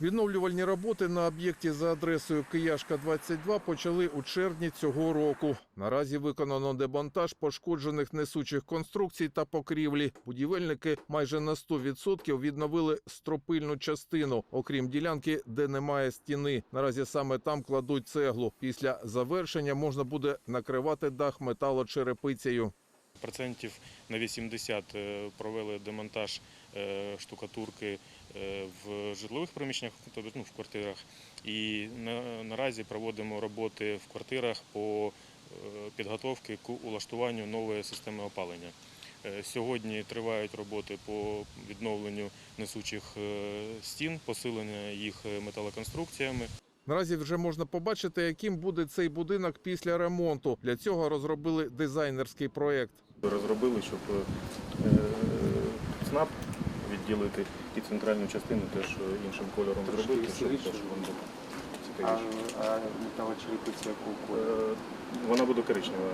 Відновлювальні роботи на об'єкті за адресою Кияшка 22 почали у червні цього року. Наразі виконано демонтаж пошкоджених несучих конструкцій та покрівлі. Будівельники майже на 100% відновили стропильну частину, окрім ділянки, де немає стіни. Наразі саме там кладуть цеглу. Після завершення можна буде накривати дах металочерепицею. Процентів на 80 е, провели демонтаж е, штукатурки е, в житлових приміщеннях, тобто ну, в квартирах. І на, наразі проводимо роботи в квартирах по підготовці к улаштуванню нової системи опалення. Сьогодні тривають роботи по відновленню несучих стін, посилення їх металоконструкціями. Наразі вже можна побачити, яким буде цей будинок після ремонту. Для цього розробили дизайнерський проєкт. Розробили, щоб е, ЦНАП відділити і центральну частину теж е, іншим кольором зробити, щоб воно було цікавіше. а металочерепиця якого кольору? Е, Вона буде коричнева.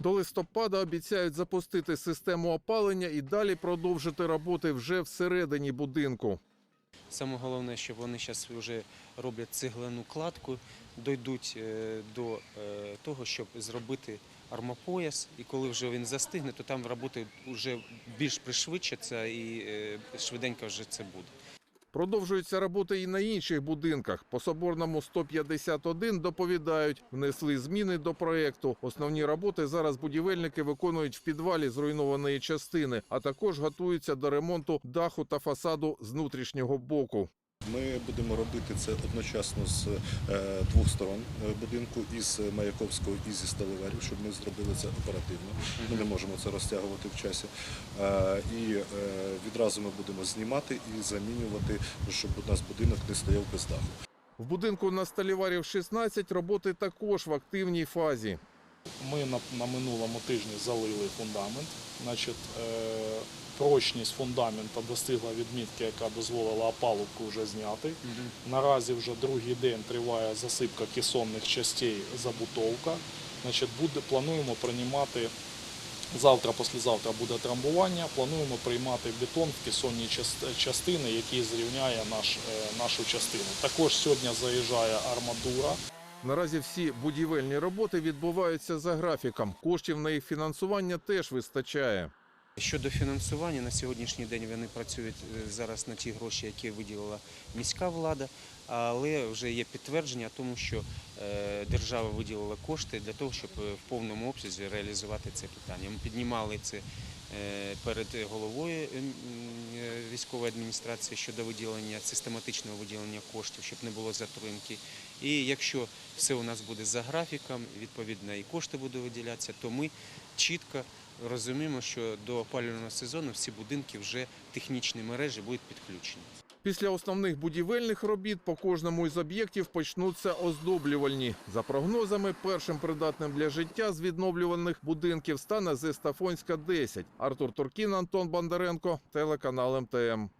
До листопада обіцяють запустити систему опалення і далі продовжити роботи вже всередині будинку. Саме головне, що вони зараз вже роблять цегляну кладку, дійдуть е, до того, щоб зробити армопояс. І коли вже він застигне, то там роботи вже більш пришвидшаться і е, швиденько вже це буде. Продовжуються роботи і на інших будинках. По Соборному 151 доповідають, внесли зміни до проєкту. Основні роботи зараз будівельники виконують в підвалі зруйнованої частини, а також готуються до ремонту даху та фасаду з внутрішнього боку. Ми будемо робити це одночасно з е, двох сторон е, будинку, із Маяковського і зі Сталеварів, щоб ми зробили це оперативно. Ми не можемо це розтягувати в часі. Е, і е, відразу ми будемо знімати і замінювати, щоб у нас будинок не стояв без даху. В будинку на Сталіварів 16 роботи також в активній фазі. Ми на, на минулому тижні залили фундамент. Значить, е, прочність фундамента достигла відмітки, яка дозволила опалубку вже зняти. Наразі вже другий день триває засипка кесонних частей, забутовка. Значить, буде, плануємо приймати завтра, післязавтра буде трамбування. Плануємо приймати бетон в кесонні част- частини, який зрівняє наш, е, нашу частину. Також сьогодні заїжджає арматура. Наразі всі будівельні роботи відбуваються за графіком. Коштів на їх фінансування теж вистачає. Щодо фінансування, на сьогоднішній день вони працюють е, зараз на ті гроші, які виділила міська влада, але вже є підтвердження тому, що е, держава виділила кошти для того, щоб е, в повному обсязі реалізувати це питання. Ми піднімали це е, перед головою ем, військової адміністрації щодо виділення систематичного виділення коштів, щоб не було затримки. І якщо все у нас буде за графіком, відповідно і кошти будуть виділятися, то ми чітко розуміємо, що до опалювального сезону всі будинки вже технічні мережі будуть підключені. Після основних будівельних робіт по кожному із об'єктів почнуться оздоблювальні. За прогнозами, першим придатним для життя з відновлюваних будинків стане Зестафонська 10. Артур Туркін, Антон Бондаренко, телеканал МТМ.